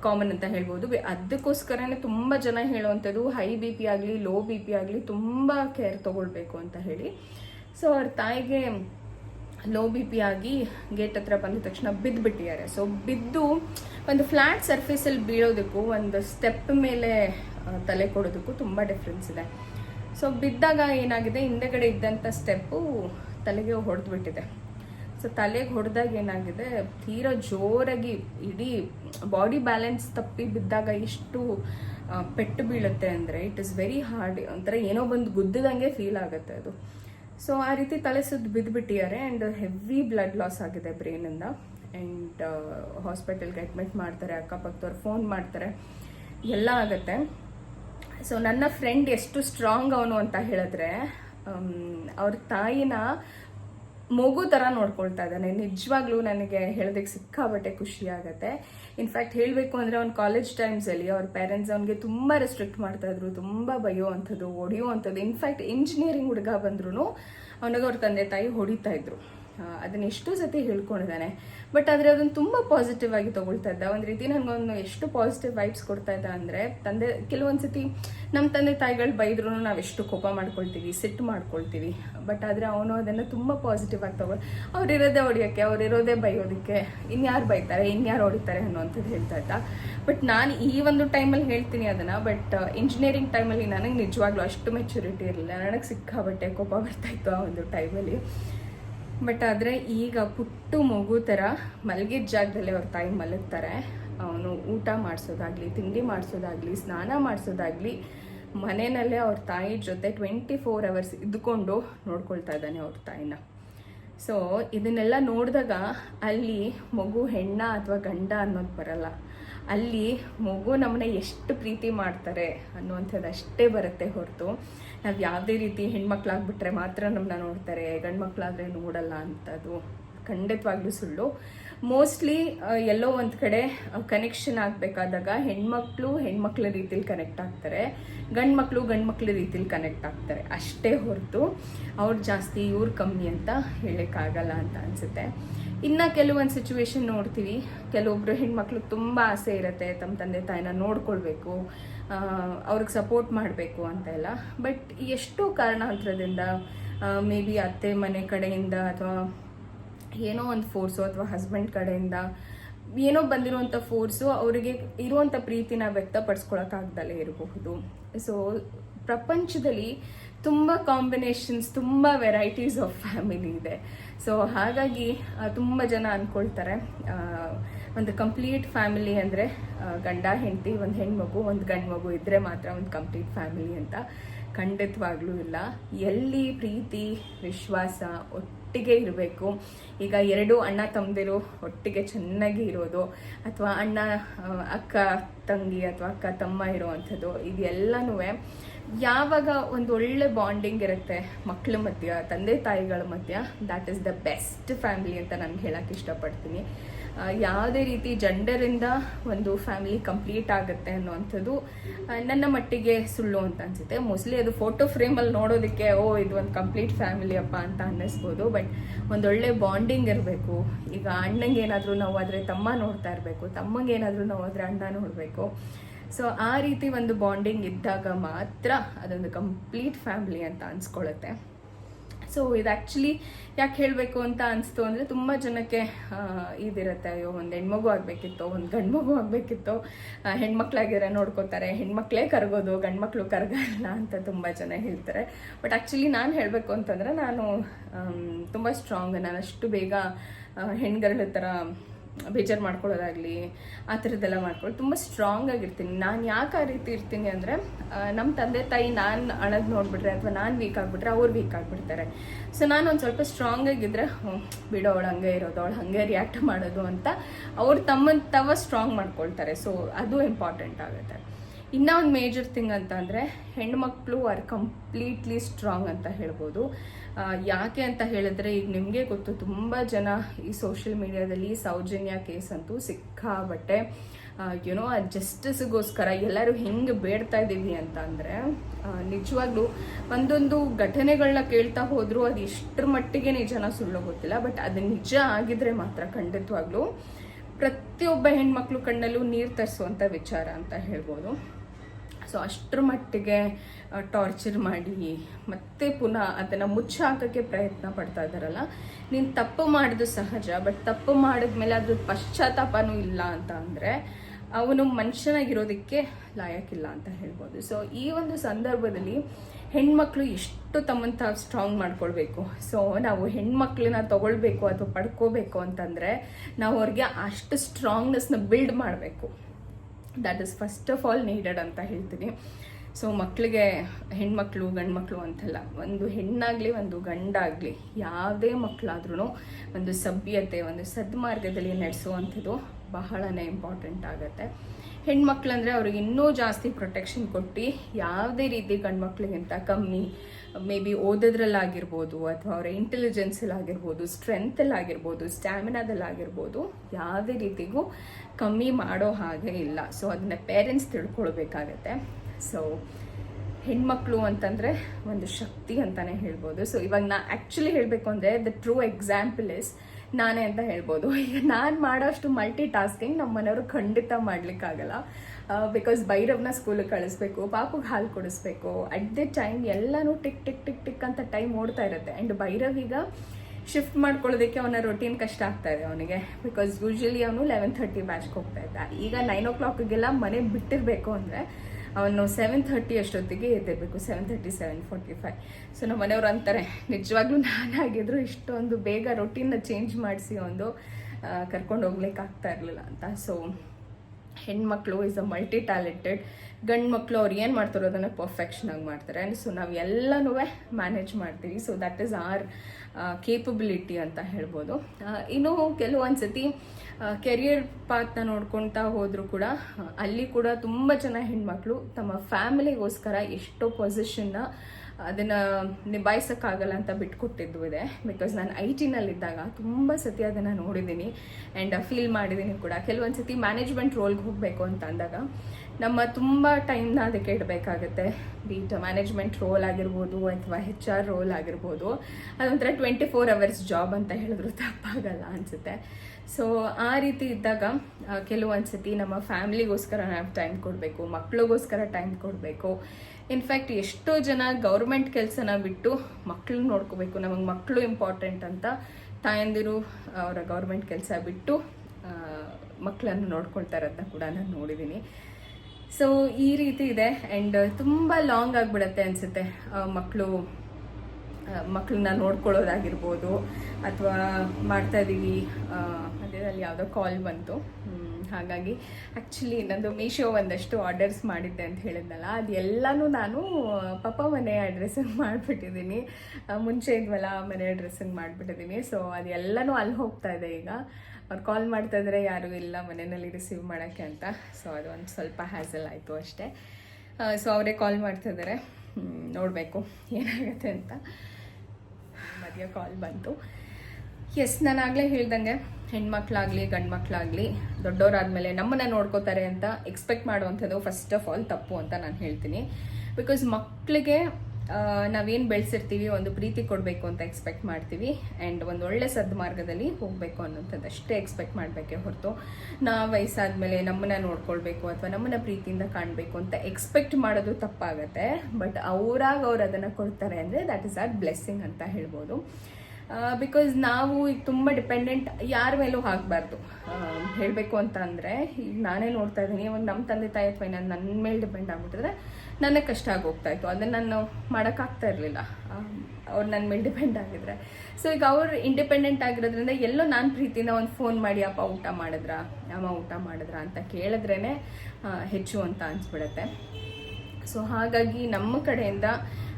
ಕಾಮನ್ ಅಂತ ಹೇಳ್ಬೋದು. ಅದಕ್ಕೋಸ್ಕರನೇ ತುಂಬ ಜನ ಹೇಳುವಂಥದ್ದು ಹೈ ಬಿ ಪಿ ಆಗಲಿ ಲೋ ಬಿ ಪಿ ಆಗಲಿ ತುಂಬ ಕೇರ್ ತೊಗೊಳ್ಬೇಕು ಅಂತ ಹೇಳಿ. ಸೊ ಅವ್ರ ತಾಯಿಗೆ ಲೋ ಬಿ ಪಿ ಆಗಿ ಗೇಟ್ ಹತ್ರ ಬಂದ ತಕ್ಷಣ ಬಿದ್ದುಬಿಟ್ಟಿದ್ದಾರೆ ಸೊ ಬಿದ್ದು ಒಂದು ಫ್ಲ್ಯಾಟ್ ಸರ್ಫೇಸಲ್ಲಿ ಬೀಳೋದಕ್ಕೂ, ಒಂದು ಸ್ಟೆಪ್ ಮೇಲೆ ತಲೆ ಕೊಡೋದಕ್ಕೂ ತುಂಬ ಡಿಫ್ರೆನ್ಸ್ ಇದೆ. ಸೊ ಬಿದ್ದಾಗ ಏನಾಗಿದೆ? ಹಿಂದೆಗಡೆ ಇದ್ದಂಥ ಸ್ಟೆಪ್ಪು ತಲೆಗೆ ಹೊಡೆದ್ಬಿಟ್ಟಿದೆ. ಸೊ ತಲೆಗೆ ಹೊಡೆದಾಗ ಏನಾಗಿದೆ? ತೀರಾ ಜೋರಾಗಿ ಇಡೀ ಬಾಡಿ ಬ್ಯಾಲೆನ್ಸ್ ತಪ್ಪಿ ಬಿದ್ದಾಗ ಎಷ್ಟು ಪೆಟ್ಟು ಬೀಳುತ್ತೆ ಅಂದರೆ ಇಟ್ ಇಸ್ ವೆರಿ ಹಾರ್ಡ್ ಒಂಥರ ಏನೋ ಬಂದು ಗುದ್ದಿದಂಗೆ ಫೀಲ್ ಆಗುತ್ತೆ ಅದು. ಸೊ ಆ ರೀತಿ ತಲೆ ಸುದ್ದು ಬಿದ್ದುಬಿಟ್ಟಿದ್ದಾರೆ ಆ್ಯಂಡ್ ಹೆವಿ ಬ್ಲಡ್ ಲಾಸ್ ಆಗಿದೆ ಬ್ರೈನಿಂದ ಆ್ಯಂಡ್ ಹಾಸ್ಪಿಟಲ್ಗೆ ಅಡ್ಮಿಟ್ ಮಾಡ್ತಾರೆ, ಅಕ್ಕಪಕ್ಕದವ್ರು ಫೋನ್ ಮಾಡ್ತಾರೆ. ಎಲ್ಲ ಆಗುತ್ತೆ. ಸೊ ನನ್ನ ಫ್ರೆಂಡ್ ಎಷ್ಟು ಸ್ಟ್ರಾಂಗ್ ಅವನು ಅಂತ ಹೇಳಿದ್ರೆ ಅವ್ರ ತಾಯಿನ ಮಗು ಥರ ನೋಡ್ಕೊಳ್ತಾ ಇದ್ದಾನೆ. ನಿಜವಾಗ್ಲೂ ನನಗೆ ಹೇಳೋದಕ್ಕೆ ಸಿಕ್ಕಾಬಟ್ಟೆ ಖುಷಿ ಆಗುತ್ತೆ. ಇನ್ಫ್ಯಾಕ್ಟ್ ಹೇಳಬೇಕು ಅಂದರೆ ಅವ್ನ ಕಾಲೇಜ್ ಟೈಮ್ಸಲ್ಲಿ ಅವ್ರ ಪೇರೆಂಟ್ಸ್ ಅವನಿಗೆ ತುಂಬ ರೆಸ್ಟ್ರಿಕ್ಟ್ ಮಾಡ್ತಾಯಿದ್ರು ತುಂಬ ಬೈಯೋ ಅಂಥದ್ದು, ಹೊಡೆಯೋ ಇನ್ಫ್ಯಾಕ್ಟ್ ಇಂಜಿನಿಯರಿಂಗ್ ಹುಡುಗ ಬಂದ್ರೂ ಅವನಿಗೆ ಅವ್ರ ತಂದೆ ತಾಯಿ ಹೊಡಿತಾ ಇದ್ರು. ಅದನ್ನ ಎಷ್ಟೋ ಸತಿ ಹೇಳ್ಕೊಂಡಿದ್ದಾನೆ. ಬಟ್ ಆದರೆ ಅದನ್ನು ತುಂಬ ಪಾಸಿಟಿವ್ ಆಗಿ ತಗೊಳ್ತಾ ಇದ್ದ. ಒಂದು ರೀತಿ ನನಗೊಂದು ಎಷ್ಟು ಪಾಸಿಟಿವ್ ವೈಬ್ಸ್ ಕೊಡ್ತಾ ಇದ್ದ ಅಂದರೆ, ತಂದೆ, ಕೆಲವೊಂದು ಸತಿ ನಮ್ಮ ತಂದೆ ತಾಯಿಗಳು ಬೈದ್ರೂ ನಾವು ಎಷ್ಟು ಕೋಪ ಮಾಡ್ಕೊಳ್ತೀವಿ ಸಿಟ್ಟು ಮಾಡ್ಕೊಳ್ತೀವಿ. ಬಟ್ ಆದರೆ ಅವನು ಅದನ್ನು ತುಂಬ ಪಾಸಿಟಿವ್ ಆಗಿ ತಗೊಳ್, ಅವ್ರಿರೋದೇ ಹೊಡಿಯೋಕ್ಕೆ, ಅವ್ರಿರೋದೇ ಬೈಯೋದಕ್ಕೆ, ಇನ್ಯಾರು ಬೈತಾರೆ, ಇನ್ಯಾರು ಹೊಡಿತಾರೆ ಅನ್ನೋಂಥದ್ದು ಹೇಳ್ತಾ ಇದ್ದ. ಬಟ್ ನಾನು ಈ ಒಂದು ಟೈಮಲ್ಲಿ ಹೇಳ್ತೀನಿ ಅದನ್ನು ಬಟ್ ಇಂಜಿನಿಯರಿಂಗ್ ಟೈಮಲ್ಲಿ ನನಗೆ ನಿಜವಾಗ್ಲೂ ಅಷ್ಟು ಮೆಚುರಿಟಿ ಇರಲಿಲ್ಲ. ನನಗೆ ಸಿಕ್ಕಾಬಟ್ಟೆ ಕೋಪ ಬರ್ತಾಯಿತ್ತು ಆ ಒಂದು ಟೈಮಲ್ಲಿ ಬಟ್ ಆದರೆ ಈಗ ಪುಟ್ಟು ಮಗು ಥರ ಮಲಗಿದ ಜಾಗದಲ್ಲೇ ಅವ್ರ ತಾಯಿ ಮಲಗ್ತಾರೆ. ಅವನು ಊಟ ಮಾಡಿಸೋದಾಗಲಿ, ತಿಂಡಿ ಮಾಡಿಸೋದಾಗಲಿ, ಸ್ನಾನ ಮಾಡಿಸೋದಾಗಲಿ ಮನೆಯಲ್ಲೇ ಅವ್ರ ತಾಯಿ ಜೊತೆ ಟ್ವೆಂಟಿ ಫೋರ್ ಅವರ್ಸ್ ಇದ್ಕೊಂಡು ನೋಡ್ಕೊಳ್ತಾ ಇದ್ದಾನೆ ಅವ್ರ ತಾಯಿನ. ಸೊ ಇದನ್ನೆಲ್ಲ ನೋಡಿದಾಗ ಅಲ್ಲಿ ಮಗು ಹೆಣ್ಣ ಅಥವಾ ಗಂಡ ಅನ್ನೋದು ಬರಲ್ಲ. ಅಲ್ಲಿ ಮಗು ನಮ್ಮನ್ನ ಎಷ್ಟು ಪ್ರೀತಿ ಮಾಡ್ತಾರೆ ಅನ್ನುವಂಥದ್ದು ಅಷ್ಟೇ ಬರುತ್ತೆ ಹೊರತು. ನಾವು ಯಾವುದೇ ರೀತಿ ಹೆಣ್ಮಕ್ಳಾಗ್ಬಿಟ್ರೆ ಮಾತ್ರ ನಮ್ಮನ್ನ ನೋಡ್ತಾರೆ ಗಂಡು ಮಕ್ಕಳಾದರೆ ನೋಡಲ್ಲ ಅಂಥದ್ದು ಖಂಡಿತವಾಗ್ಲೂ ಸುಳ್ಳು. ಮೋಸ್ಟ್ಲಿ ಎಲ್ಲೋ ಒಂದು ಕಡೆ ಕನೆಕ್ಷನ್ ಆಗಬೇಕಾದಾಗ ಹೆಣ್ಮಕ್ಳು ಹೆಣ್ಮಕ್ಳ ರೀತಿಲಿ ಕನೆಕ್ಟ್ ಆಗ್ತಾರೆ ಗಂಡು ಮಕ್ಕಳು ಗಂಡು ಮಕ್ಳ ರೀತಿಲಿ ಕನೆಕ್ಟ್ ಆಗ್ತಾರೆ. ಅಷ್ಟೇ ಹೊರತು ಅವ್ರು ಜಾಸ್ತಿ, ಇವ್ರು ಕಮ್ಮಿ ಅಂತ ಹೇಳೋಕ್ಕಾಗಲ್ಲ ಅಂತ ಅನಿಸುತ್ತೆ. ಇನ್ನು ಕೆಲವೊಂದು ಸಿಚುವೇಶನ್ ನೋಡ್ತೀವಿ. ಕೆಲವೊಬ್ಬರು ಹೆಣ್ಮಕ್ಳು ತುಂಬ ಆಸೆ ಇರುತ್ತೆ ತಮ್ಮ ತಂದೆ ತಾಯಿನ ನೋಡ್ಕೊಳ್ಬೇಕು. ಅವ್ರಿಗೆ ಸಪೋರ್ಟ್ ಮಾಡಬೇಕು ಅಂತ ಎಲ್ಲ. ಬಟ್ ಎಷ್ಟೋ ಕಾರಣಾಂತರದಿಂದ ಮೇ ಬಿ ಅತ್ತೆ ಮನೆ ಕಡೆಯಿಂದ ಅಥವಾ ಏನೋ ಒಂದು ಫೋರ್ಸು ಅಥವಾ ಹಸ್ಬೆಂಡ್ ಕಡೆಯಿಂದ ಏನೋ ಬಂದಿರುವಂಥ ಫೋರ್ಸು ಅವರಿಗೆ ಇರುವಂಥ ಪ್ರೀತಿನ ವ್ಯಕ್ತಪಡಿಸ್ಕೊಳಕ್ಕಾಗ್ದಲೇ ಇರಬಹುದು. ಸೊ ಪ್ರಪಂಚದಲ್ಲಿ ತುಂಬ ಕಾಂಬಿನೇಷನ್ಸ್ ತುಂಬ ವೆರೈಟೀಸ್ ಆಫ್ ಫ್ಯಾಮಿಲಿ ಇದೆ. ಸೊ ಹಾಗಾಗಿ ತುಂಬ ಜನ ಅಂದ್ಕೊಳ್ತಾರೆ ಒಂದು ಕಂಪ್ಲೀಟ್ ಫ್ಯಾಮಿಲಿ ಅಂದರೆ ಗಂಡ, ಹೆಂಡತಿ, ಒಂದು ಹೆಣ್ಮಗು, ಒಂದು ಗಂಡು ಮಗು ಇದ್ದರೆ ಮಾತ್ರ ಒಂದು ಕಂಪ್ಲೀಟ್ ಫ್ಯಾಮಿಲಿ ಅಂತ ಖಂಡಿತವಾಗ್ಲೂ ಇಲ್ಲ. ಎಲ್ಲಿ ಪ್ರೀತಿ, ವಿಶ್ವಾಸ ಒಟ್ಟಿಗೆ ಇರಬೇಕು. ಈಗ ಎರಡು ಅಣ್ಣ ತಮ್ಮದಿರು ಒಟ್ಟಿಗೆ ಚೆನ್ನಾಗಿ ಇರೋದು, ಅಥವಾ ಅಣ್ಣ ಅಕ್ಕ ತಂಗಿ ಅಥವಾ ಅಕ್ಕ ತಮ್ಮ ಇರುವಂಥದ್ದು, ಇದೆಲ್ಲನೂ ಯಾವಾಗ ಒಂದು ಒಳ್ಳೆ ಬಾಂಡಿಂಗ್ ಇರುತ್ತೆ ಮಕ್ಕಳ ಮಧ್ಯ, ತಂದೆ ತಾಯಿಗಳ ಮಧ್ಯ that is the best family ಅಂತ ನಾನು ಹೇಳಕ್ಕೆ ಇಷ್ಟಪಡ್ತೀನಿ. ಯಾವುದೇ ರೀತಿ ಜಂಡರಿಂದ ಒಂದು ಫ್ಯಾಮಿಲಿ ಕಂಪ್ಲೀಟ್ ಆಗುತ್ತೆ ಅನ್ನೋವಂಥದ್ದು ನನ್ನ ಮಟ್ಟಿಗೆ ಸುಳ್ಳು ಅಂತ ಅನಿಸುತ್ತೆ. ಮೋಸ್ಟ್ಲಿ ಅದು ಫೋಟೋ ಫ್ರೇಮಲ್ಲಿ ನೋಡೋದಕ್ಕೆ, ಓ, ಇದು ಒಂದು ಕಂಪ್ಲೀಟ್ ಫ್ಯಾಮಿಲಿ ಅಪ್ಪ ಅಂತ ಅನ್ನಿಸ್ಬೋದು. ಬಟ್ ಒಂದೊಳ್ಳೆ ಬಾಂಡಿಂಗ್ ಇರಬೇಕು. ಈಗ ಅಣ್ಣಂಗೆ ಏನಾದರೂ ನಾವು ಆದರೆ ತಮ್ಮ ನೋಡ್ತಾ ಇರಬೇಕು. ತಮ್ಮಂಗೆ ಏನಾದರೂ ನಾವು ಆದರೆ ಅಣ್ಣ ನೋಡಬೇಕು. ಸೊ ಆ ರೀತಿ ಒಂದು ಬಾಂಡಿಂಗ್ ಇದ್ದಾಗ ಮಾತ್ರ ಅದೊಂದು ಕಂಪ್ಲೀಟ್ ಫ್ಯಾಮಿಲಿ ಅಂತ ಅನ್ಸ್ಕೊಳ್ಳುತ್ತೆ. ಸೊ ಇದು ಆ್ಯಕ್ಚುಲಿ ಯಾಕೆ ಹೇಳಬೇಕು ಅಂತ ಅನಿಸ್ತು ಅಂದರೆ ತುಂಬ ಜನಕ್ಕೆ ಇದಿರುತ್ತೆ, ಅಯ್ಯೋ, ಒಂದು ಹೆಣ್ಮಗು ಆಗಬೇಕಿತ್ತು, ಒಂದು ಗಂಡು ಮಗು ಆಗಬೇಕಿತ್ತು ಹೆಣ್ಮಕ್ಳಾಗಿರೋ ನೋಡ್ಕೋತಾರೆ, ಹೆಣ್ಮಕ್ಳೇ ಕರಗೋದು, ಗಂಡ್ಮಕ್ಳು ಕರಗಲ್ಲ ಅಂತ ತುಂಬ ಜನ ಹೇಳ್ತಾರೆ. ಬಟ್ ಆ್ಯಕ್ಚುಲಿ ನಾನು ಹೇಳಬೇಕು ಅಂತಂದರೆ ನಾನು ತುಂಬ ಸ್ಟ್ರಾಂಗ್ ನಾನು ಅಷ್ಟು ಬೇಗ ಹೆಣ್ಗರಳ ಥರ ಬೇಜಾರು ಮಾಡ್ಕೊಳ್ಳೋದಾಗಲಿ, ಆ ಥರದ್ದೆಲ್ಲ ಮಾಡ್ಕೊಳ್ಳಿ ತುಂಬ ಸ್ಟ್ರಾಂಗ್ ಆಗಿರ್ತೀನಿ. ನಾನು ಯಾಕೆ ಆ ರೀತಿ ಇರ್ತೀನಿ ಅಂದರೆ ನಮ್ಮ ತಂದೆ ತಾಯಿ ನಾನು ಅಳದ್ ನೋಡಿಬಿಟ್ರೆ ಅಥವಾ ನಾನು ವೀಕ್ ಆಗಿಬಿಟ್ರೆ ಅವ್ರು ವೀಕ್ ಆಗಿಬಿಡ್ತಾರೆ. ಸೊ ನಾನು ಒಂದು ಸ್ವಲ್ಪ ಸ್ಟ್ರಾಂಗ್ ಆಗಿದ್ದರೆ ಬಿಡೋ ಅವಳು ಹಂಗೆ ಇರೋದು, ಅವಳು ಹಾಗೆ ರಿಯಾಕ್ಟ್ ಮಾಡೋದು ಅಂತ ಅವ್ರು ತಮ್ಮನ್ನು ತವ ಸ್ಟ್ರಾಂಗ್ ಮಾಡ್ಕೊಳ್ತಾರೆ. ಸೊ ಅದು ಇಂಪಾರ್ಟೆಂಟ್ ಆಗುತ್ತೆ. ಇನ್ನೂ ಒಂದು ಮೇಜರ್ ಥಿಂಗ್ ಅಂತ ಅಂದರೆ ಹೆಣ್ಮಕ್ಳು ಆರ್ ಕಂಪ್ಲೀಟ್ಲಿ ಸ್ಟ್ರಾಂಗ್ ಅಂತ ಹೇಳ್ಬೋದು. ಯಾಕೆ ಅಂತ ಹೇಳಿದ್ರೆ ಈಗ ನಿಮಗೆ ಗೊತ್ತು, ತುಂಬ ಜನ ಈ ಸೋಷಿಯಲ್ ಮೀಡಿಯಾದಲ್ಲಿ ಸೌಜನ್ಯ ಕೇಸ್ ಅಂತೂ ಸಿಕ್ಕಾಬಟ್ಟೆ ಯುನೋ ಆ ಜಸ್ಟಿಸ್ಗೋಸ್ಕರ ಎಲ್ಲರೂ ಹೆಂಗೆ ಬೇಡ್ತಾ ಇದ್ದೀವಿ ಅಂತ ಅಂದರೆ ನಿಜವಾಗ್ಲೂ ಒಂದೊಂದು ಘಟನೆಗಳನ್ನ ಕೇಳ್ತಾ ಹೋದರೂ ಅದು ಎಷ್ಟರ ಮಟ್ಟಿಗೆ ನಿಜನ ಸುಳ್ಳು ಗೊತ್ತಿಲ್ಲ ಬಟ್ ಅದು ನಿಜ ಆಗಿದ್ರೆ ಮಾತ್ರ ಖಂಡಿತವಾಗ್ಲೂ ಪ್ರತಿಯೊಬ್ಬ ಹೆಣ್ಮಕ್ಳು ಕಣ್ಣಲ್ಲೂ ನೀರು ತರಿಸುವಂಥ ವಿಚಾರ ಅಂತ ಹೇಳ್ಬೋದು. ಸೊ ಅಷ್ಟರ ಮಟ್ಟಿಗೆ ಟಾರ್ಚರ್ ಮಾಡಿ ಮತ್ತೆ ಪುನಃ ಅದನ್ನು ಮುಚ್ಚಾಕಕ್ಕೆ ಪ್ರಯತ್ನ ಪಡ್ತಾ ಇದ್ದಾರಲ್ಲ? ನೀನು ತಪ್ಪು ಮಾಡೋದು ಸಹಜ ಬಟ್ ತಪ್ಪು ಮಾಡಿದ್ಮೇಲೆ ಅದ್ರ ಪಶ್ಚಾತ್ತಾಪನೂ ಇಲ್ಲ ಅಂತ ಅಂದರೆ ಅವನು ಮನುಷ್ಯನಾಗಿರೋದಕ್ಕೆ ಲಾಯಕ್ಕಿಲ್ಲ ಅಂತ ಹೇಳ್ಬೋದು. ಸೊ ಈ ಒಂದು ಸಂದರ್ಭದಲ್ಲಿ ಹೆಣ್ಮಕ್ಳು ಎಷ್ಟು ತಮ್ಮನ್ನು ತಾವು ಸ್ಟ್ರಾಂಗ್ ಮಾಡ್ಕೊಳ್ಬೇಕು? ಸೊ ನಾವು ಹೆಣ್ಮಕ್ಳನ್ನ ತಗೊಳ್ಬೇಕು ಅಥವಾ ಪಡ್ಕೋಬೇಕು ಅಂತಂದರೆ ನಾವು ಅವ್ರಿಗೆ ಅಷ್ಟು ಸ್ಟ್ರಾಂಗ್ನೆಸ್ನ ಬಿಲ್ಡ್ ಮಾಡಬೇಕು. That is first of all needed ಅಂತ ಹೇಳ್ತೀನಿ. ಸೊ ಮಕ್ಕಳಿಗೆ ಹೆಣ್ಮಕ್ಳು ಗಂಡು ಮಕ್ಕಳು ಅಂತಲ್ಲ, ಒಂದು ಹೆಣ್ಣಾಗಲಿ, ಒಂದು ಗಂಡಾಗಲಿ, ಯಾವುದೇ ಮಕ್ಕಳಾದ್ರೂ ಒಂದು ಸಭ್ಯತೆ, ಒಂದು ಸದ್ಮಾರ್ಗದಲ್ಲಿ ನಡೆಸುವಂಥದ್ದು ಬಹಳನೇ ಇಂಪಾರ್ಟೆಂಟ್ ಆಗುತ್ತೆ. ಹೆಣ್ಮಕ್ಳಂದರೆ ಅವ್ರಿಗೆ ಇನ್ನೂ ಜಾಸ್ತಿ ಪ್ರೊಟೆಕ್ಷನ್ ಕೊಟ್ಟು ಯಾವುದೇ ರೀತಿ ಗಂಡ್ಮಕ್ಳಿಗಿಂತ ಕಮ್ಮಿ ಮೇ ಬಿ ಓದೋದ್ರಲ್ಲಾಗಿರ್ಬೋದು ಅಥವಾ ಅವರ ಇಂಟೆಲಿಜೆನ್ಸಲ್ಲಾಗಿರ್ಬೋದು ಸ್ಟ್ರೆಂತಲ್ಲಾಗಿರ್ಬೋದು ಸ್ಟ್ಯಾಮಿನಾದಲ್ಲಾಗಿರ್ಬೋದು ಯಾವುದೇ ರೀತಿಗೂ ಕಮ್ಮಿ ಮಾಡೋ ಹಾಗೆ ಇಲ್ಲ. ಸೊ ಅದನ್ನ ಪೇರೆಂಟ್ಸ್ ತಿಳ್ಕೊಳ್ಬೇಕಾಗತ್ತೆ. ಸೊ ಹೆಣ್ಮಕ್ಳು ಅಂತಂದರೆ ಒಂದು ಶಕ್ತಿ ಅಂತಲೇ ಹೇಳ್ಬೋದು. ಸೊ ಇವಾಗ ನಾ ಆ್ಯಕ್ಚುಲಿ ಹೇಳಬೇಕು ಅಂದರೆ ದ ಟ್ರೂ ಎಕ್ಸಾಂಪಲ್ ಇಸ್ ನಾನೇ ಅಂತ ಹೇಳ್ಬೋದು. ಈಗ ನಾನು ಮಾಡೋಷ್ಟು ಮಲ್ಟಿ ಟಾಸ್ಕಿಂಗ್ ನಮ್ಮ ಮನೆಯವರು ಖಂಡಿತ ಮಾಡಲಿಕ್ಕಾಗಲ್ಲ. ಬಿಕಾಸ್ ಭೈರವ್ನ ಸ್ಕೂಲಿಗೆ ಕಳಿಸ್ಬೇಕು, ಪಾಪುಗೆ ಹಾಲು ಕೊಡಿಸ್ಬೇಕು ಅಟ್ ದ ಟೈಮ್ ಎಲ್ಲನೂ ಟಿಕ್ ಟಿಕ್ ಟಿಕ್ ಟಿಕ್ ಅಂತ ಟೈಮ್ ಓಡ್ತಾ ಇರುತ್ತೆ. ಆ್ಯಂಡ್ ಭೈರವ್ ಈಗ ಶಿಫ್ಟ್ ಮಾಡ್ಕೊಳ್ಳೋದಕ್ಕೆ ಅವನ ರೊಟೀನ್ ಕಷ್ಟ ಆಗ್ತಾ ಇದೆ ಅವನಿಗೆ. ಬಿಕಾಸ್ ಯೂಶ್ವಲಿ ಅವನು ಲೆವೆನ್ ಥರ್ಟಿ ಬ್ಯಾಚ್ಗೆ ಹೋಗ್ತಾ ಇದ್ದ. ಈಗ ನೈನ್ ಓ ಕ್ಲಾಕ್ಗೆಲ್ಲ ಮನೆ ಬಿಟ್ಟಿರಬೇಕು ಅಂದರೆ ಅವನು ಸೆವೆನ್ ಥರ್ಟಿ ಅಷ್ಟೊತ್ತಿಗೆ ಎದ್ದಿರಬೇಕು seven thirty seven forty five so ನಮ್ಮ ಮನೆಯವ್ರು ಅಂತಾರೆ, ನಿಜವಾಗ್ಲೂ ನಾನಾಗಿದ್ರು ಇಷ್ಟೊಂದು ಬೇಗ ರೊಟೀನ್ನ ಚೇಂಜ್ ಮಾಡಿಸಿ ಒಂದು ಕರ್ಕೊಂಡು ಹೋಗ್ಲಿಕ್ಕೆ ಆಗ್ತಾ ಇರಲಿಲ್ಲ ಅಂತ. ಸೊ ಹೆಣ್ಮಕ್ಳು ಇಸ್ ಅ ಮಲ್ಟಿ ಟ್ಯಾಲೆಂಟೆಡ್ ಗಂಡು ಮಕ್ಕಳು ಅವ್ರು ಏನು ಮಾಡ್ತಾರೋ ಅದನ್ನು ಪರ್ಫೆಕ್ಷನಾಗಿ ಮಾಡ್ತಾರೆ. ಆ್ಯಂಡ್ ಸೊ ನಾವು ಎಲ್ಲನೂ ಮ್ಯಾನೇಜ್ ಮಾಡ್ತೀವಿ. So that is our capability ಅಂತ ಹೇಳ್ಬೋದು. ಇನ್ನು ಕೆಲವೊಂದು ಸತಿ ಕೆರಿಯರ್ ಪಾತ್ನ ನೋಡ್ಕೊಳ್ತಾ ಹೋದರೂ ಕೂಡ, ಅಲ್ಲಿ ಕೂಡ ತುಂಬ ಜನ ಹೆಣ್ಮಕ್ಳು ತಮ್ಮ ಫ್ಯಾಮಿಲಿಗೋಸ್ಕರ ಎಷ್ಟೋ ಪೊಸಿಷನ್ನ ಅದನ್ನು ನಿಭಾಯಿಸೋಕ್ಕಾಗಲ್ಲ ಅಂತ ಬಿಟ್ಕೊಟ್ಟಿದ್ದು ಇದೆ. ಬಿಕಾಸ್ ನಾನು ಐ ಟಿನಲ್ಲಿದ್ದಾಗ ತುಂಬ ಸತಿ ಅದನ್ನು ನೋಡಿದ್ದೀನಿ ಆ್ಯಂಡ್ ಫೀಲ್ ಮಾಡಿದ್ದೀನಿ ಕೂಡ. ಕೆಲವೊಂದು ಸತಿ ಮ್ಯಾನೇಜ್ಮೆಂಟ್ ರೋಲ್ಗೆ ಹೋಗಬೇಕು ಅಂತ ಅಂದಾಗ ನಮ್ಮ ತುಂಬ ಟೈಮ್ನ ಅದಕ್ಕೆ ಇಡಬೇಕಾಗತ್ತೆ. ಬೀಟ್ ಮ್ಯಾನೇಜ್ಮೆಂಟ್ ರೋಲ್ ಆಗಿರ್ಬೋದು ಅಥವಾ ಹೆಚ್ ಆರ್ ರೋಲ್ ಆಗಿರ್ಬೋದು. ಅದೊಂಥರ ಟ್ವೆಂಟಿ ಫೋರ್ ಅವರ್ಸ್ ಜಾಬ್ ಅಂತ ಹೇಳಿದ್ರು ತಪ್ಪಾಗಲ್ಲ ಅನಿಸುತ್ತೆ. ಸೊ ಆ ರೀತಿ ಇದ್ದಾಗ ಕೆಲವೊಂದು ಸತಿ ನಮ್ಮ ಫ್ಯಾಮ್ಲಿಗೋಸ್ಕರ ನಾವು ಟೈಮ್ ಕೊಡಬೇಕು ಮಕ್ಕಳಿಗೋಸ್ಕರ ಟೈಮ್ ಕೊಡಬೇಕು. ಇನ್ಫ್ಯಾಕ್ಟ್ ಎಷ್ಟೋ ಜನ ಗೌರ್ಮೆಂಟ್ ಕೆಲಸನ ಬಿಟ್ಟು ಮಕ್ಕಳನ್ನ ನೋಡ್ಕೋಬೇಕು. ನಮಗೆ ಮಕ್ಕಳು ಇಂಪಾರ್ಟೆಂಟ್ ಅಂತ. ತಾಯಂದಿರು ಅವರ ಗೌರ್ಮೆಂಟ್ ಕೆಲಸ ಬಿಟ್ಟು ಮಕ್ಕಳನ್ನು ನೋಡ್ಕೊಳ್ತಾ ಇರೋದನ್ನ ಕೂಡ ನಾನು ನೋಡಿದ್ದೀನಿ ಸೊ ಈ ರೀತಿ ಇದೆ. ಆ್ಯಂಡ್ ತುಂಬ ಲಾಂಗ್ ಆಗಿಬಿಡತ್ತೆ ಅನಿಸುತ್ತೆ. ಮಕ್ಕಳು ಮಕ್ಕಳನ್ನ ನೋಡ್ಕೊಳ್ಳೋದಾಗಿರ್ಬೋದು, ಅಥವಾ ಮಾಡ್ತಾ ಇದ್ದೀವಿ ಅದೇ ಅಲ್ಲಿ ಯಾವುದೋ ಕಾಲ್ ಬಂತು. ಹಾಗಾಗಿ ಆ್ಯಕ್ಚುಲಿ ನಂದು ಮೀಶೋ ಒಂದಷ್ಟು ಆರ್ಡರ್ಸ್ ಮಾಡಿದ್ದೆ ಅಂತ ಹೇಳಿದ್ನಲ್ಲ, ಅದೆಲ್ಲಾನು ನಾನು ಪಾಪ ಮನೆ ಅಡ್ರೆಸ್ಸಿಂಗ್ ಮಾಡಿಬಿಟ್ಟಿದ್ದೀನಿ. ಮುಂಚೆ ಇದ್ವಲ್ಲ ಮನೆ ಅಡ್ರೆಸ್ಸಿಂಗ್ ಮಾಡಿಬಿಟ್ಟಿದ್ದೀನಿ. ಸೊ ಅದೆಲ್ಲನೂ ಅಲ್ಲಿ ಹೋಗ್ತಾ ಇದೆ ಈಗ. ಅವ್ರು ಕಾಲ್ ಮಾಡ್ತಾ ಇದ್ರೆ ಯಾರೂ ಇಲ್ಲ ಮನೆಯಲ್ಲಿ ರಿಸೀವ್ ಮಾಡೋಕ್ಕೆ ಅಂತ. ಸೊ ಅದು ಒಂದು ಸ್ವಲ್ಪ ಹ್ಯಾಸಲ್ ಆಯಿತು ಅಷ್ಟೇ. ಸೊ ಅವರೇ ಕಾಲ್ ಮಾಡ್ತಾ ಇದ್ದಾರೆ. ನೋಡಬೇಕು ಏನಾಗುತ್ತೆ ಅಂತ. ಮಧ್ಯ ಕಾಲ್ ಬಂತು. ಎಸ್ ನಾನು ಆಗಲೇ ಹೇಳ್ದಂಗೆ. ಹೆಣ್ಮಕ್ಳಾಗಲಿ ಗಂಡು ಮಕ್ಕಳಾಗಲಿ ದೊಡ್ಡವರಾದ್ಮೇಲೆ ನಮ್ಮನ್ನ ನೋಡ್ಕೋತಾರೆ ಅಂತ ಎಕ್ಸ್ಪೆಕ್ಟ್ ಮಾಡುವಂಥದ್ದು ಫಸ್ಟ್ ಆಫ್ ಆಲ್ ತಪ್ಪು ಅಂತ ನಾನು ಹೇಳ್ತೀನಿ. ಬಿಕಾಸ್ ಮಕ್ಕಳಿಗೆ ನಾವೇನು ಬೆಳೆಸಿರ್ತೀವಿ, ಒಂದು ಪ್ರೀತಿ ಕೊಡಬೇಕು ಅಂತ ಎಕ್ಸ್ಪೆಕ್ಟ್ ಮಾಡ್ತೀವಿ ಆ್ಯಂಡ್ ಒಂದು ಒಳ್ಳೆ ಸದ್ಮಾರ್ಗದಲ್ಲಿ ಹೋಗಬೇಕು ಅನ್ನೋಂಥದ್ದು ಅಷ್ಟೇ ಎಕ್ಸ್ಪೆಕ್ಟ್ ಮಾಡಬೇಕೇ ಹೊರತು. ನಾವು ವಯಸ್ಸಾದ್ಮೇಲೆ ನಮ್ಮನ್ನ ನೋಡ್ಕೊಳ್ಬೇಕು ಅಥವಾ ನಮ್ಮನ್ನ ಪ್ರೀತಿಯಿಂದ ಕಾಣಬೇಕು ಅಂತ ಎಕ್ಸ್ಪೆಕ್ಟ್ ಮಾಡೋದು ತಪ್ಪಾಗತ್ತೆ. ಬಟ್ ಅವರಾಗ ಅವ್ರು ಅದನ್ನು ಕೊಡ್ತಾರೆ ಅಂದರೆ ದ್ಯಾಟ್ ಇಸ್ ಆರ್ ಬ್ಲೆಸ್ಸಿಂಗ್ ಅಂತ ಹೇಳ್ಬೋದು. ಬಿಕಾಸ್ ನಾವು ಈಗ ತುಂಬ ಡಿಪೆಂಡೆಂಟ್ ಯಾರ ಮೇಲೂ ಆಗಬಾರ್ದು ಹೇಳಬೇಕು ಅಂತ ಅಂದರೆ, ಈಗ ನಾನೇ ನೋಡ್ತಾ ಇದ್ದೀನಿ ಒಂದು ನಮ್ಮ ತಂದೆ ತಾಯಿ ಅಥವಾ ನಾನು ನನ್ನ ಮೇಲೆ ಡಿಪೆಂಡ್ ಆಗ್ಬಿಟ್ಟಿದ್ರೆ ನನಗೆ ಕಷ್ಟ ಆಗಿ ಹೋಗ್ತಾ ಇತ್ತು. ಅದನ್ನು ನಾನು ಮಾಡೋಕ್ಕಾಗ್ತಾ ಇರಲಿಲ್ಲ. ಅವ್ರು ನನ್ನ ಮೇಲೆ ಡಿಪೆಂಡ್ ಆಗಿದ್ರೆ. ಸೊ ಈಗ ಅವ್ರು ಇಂಡಿಪೆಂಡೆಂಟ್ ಆಗಿರೋದ್ರಿಂದ ಎಲ್ಲೋ ನಾನು ಪ್ರೀತಿನ ಒಂದು ಫೋನ್ ಮಾಡಿ, ಅಪ್ಪ, ಊಟ ಮಾಡಿದ್ರಾ? ಅಮ್ಮ, ಊಟ ಮಾಡಿದ್ರಾ? ಅಂತ ಕೇಳಿದ್ರೇ ಹೆಚ್ಚು ಅಂತ ಅನ್ಸ್ಬಿಡತ್ತೆ. ಸೊ ಹಾಗಾಗಿ ನಮ್ಮ ಕಡೆಯಿಂದ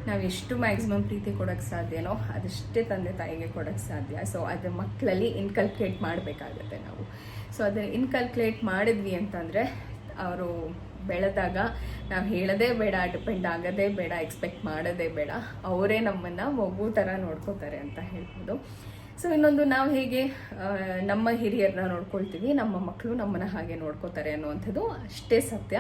ನಾವು ಎಷ್ಟು ಮ್ಯಾಕ್ಸಿಮಮ್ ಪ್ರೀತಿ ಕೊಡೋಕ್ಕೆ ಸಾಧ್ಯನೋ ಅದಷ್ಟೇ ತಂದೆ ತಾಯಿಗೆ ಕೊಡೋಕ್ಕೆ ಸಾಧ್ಯ. ಸೊ ಅದು ಮಕ್ಕಳಲ್ಲಿ ಇನ್ಕಲ್ಕುಲೇಟ್ ಮಾಡಬೇಕಾಗತ್ತೆ ನಾವು. ಸೊ ಅದನ್ನು ಇನ್ಕಲ್ಕುಲೇಟ್ ಮಾಡಿದ್ವಿ ಅಂತಂದರೆ, ಅವರು ಬೆಳೆದಾಗ ನಾವು ಹೇಳೋದೇ ಬೇಡ ಡಿಪೆಂಡ್ ಆಗೋದೇ ಬೇಡ ಎಕ್ಸ್ಪೆಕ್ಟ್ ಮಾಡೋದೇ ಬೇಡ. ಅವರೇ ನಮ್ಮನ್ನು ಮಗು ಥರ ನೋಡ್ಕೋತಾರೆ ಅಂತ ಹೇಳ್ಬೋದು. ಸೊ ಇನ್ನೊಂದು ನಾವು ಹೇಗೆ ನಮ್ಮ ಹಿರಿಯರನ್ನ ನೋಡ್ಕೊಳ್ತೀವಿ, ನಮ್ಮ ಮಕ್ಕಳು ನಮ್ಮನ್ನ ಹಾಗೆ ನೋಡ್ಕೋತಾರೆ ಅನ್ನುವಂಥದ್ದು ಅಷ್ಟೇ ಸತ್ಯ.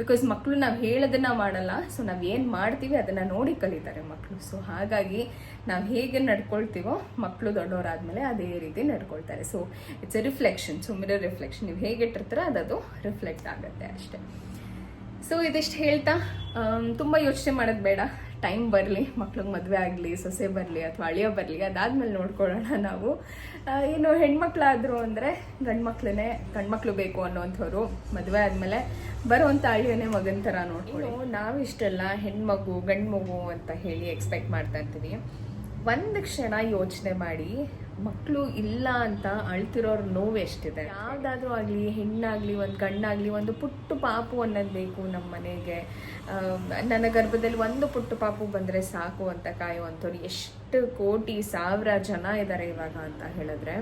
ಬಿಕಾಸ್ ಮಕ್ಕಳು ನಾವು ಹೇಳೋದನ್ನ ಮಾಡಲ್ಲ ಸೊ ನಾವು ಏನು ಮಾಡ್ತೀವಿ ಅದನ್ನು ನೋಡಿ ಕಲಿತಾರೆ ಮಕ್ಕಳು ಸೊ ಹಾಗಾಗಿ ನಾವು ಹೇಗೆ ನಡ್ಕೊಳ್ತೀವೋ ಮಕ್ಕಳು ದೊಡ್ಡವರಾದ್ಮೇಲೆ ಅದೇ ರೀತಿ ನಡ್ಕೊಳ್ತಾರೆ. So it's a reflection so mirror reflection ನೀವು ಹೇಗೆ ಇಟ್ಟಿರ್ತೀರೋ ಅದು ರಿಫ್ಲೆಕ್ಟ್ ಆಗುತ್ತೆ ಅಷ್ಟೇ. ಸೊ ಇದಿಷ್ಟು ಹೇಳ್ತಾ ತುಂಬ ಯೋಚನೆ ಮಾಡೋದು ಬೇಡ. ಟೈಮ್ ಬರಲಿ, ಮಕ್ಳಿಗೆ ಮದುವೆ ಆಗಲಿ, ಸೊಸೆ ಬರಲಿ ಅಥವಾ ಅಳಿಯ ಬರಲಿ, ಅದಾದ್ಮೇಲೆ ನೋಡ್ಕೊಳ್ಳೋಣ ನಾವು. ಇನ್ನು ಹೆಣ್ಮಕ್ಳಾದ್ರು ಅಂದರೆ ಗಂಡು ಮಕ್ಳನ್ನೇ ಗಂಡ್ಮಕ್ಳು ಬೇಕು ಅನ್ನೋಂಥವ್ರು ಮದುವೆ ಆದಮೇಲೆ ಬರುವಂಥ ಅಳಿಯನೇ ಮಗನ ಥರ ನೋಡ್ಕೊಳ್ಳಿ. ನಾವಿಷ್ಟೆಲ್ಲ ಹೆಣ್ಮಗು ಗಂಡು ಮಗು ಅಂತ ಹೇಳಿ ಎಕ್ಸ್ಪೆಕ್ಟ್ ಮಾಡ್ತಾ ಇರ್ತೀವಿ. ಒಂದು ಕ್ಷಣ ಯೋಚನೆ ಮಾಡಿ ಮಕ್ಕಳು ಇಲ್ಲ ಅಂತ ಅಳ್ತಿರೋರ್ ನೋವು ಎಷ್ಟಿದೆ? ಯಾವುದಾದ್ರೂ ಆಗಲಿ, ಹೆಣ್ಣಾಗಲಿ, ಒಂದು ಗಂಡಾಗಲಿ ಒಂದು ಪುಟ್ಟು ಪಾಪು ಅನ್ನೋದು ಬೇಕು ನಮ್ಮ ಮನೆಗೆ. ನನ್ನ ಗರ್ಭದಲ್ಲಿ ಒಂದು ಪುಟ್ಟು ಪಾಪು ಬಂದರೆ ಸಾಕು ಅಂತ ಕಾಯುವಂಥವ್ರು ಎಷ್ಟು ಕೋಟಿ, ಸಾವಿರ ಜನ ಇದ್ದಾರೆ ಇವಾಗ ಅಂತ ಹೇಳಿದ್ರೆ.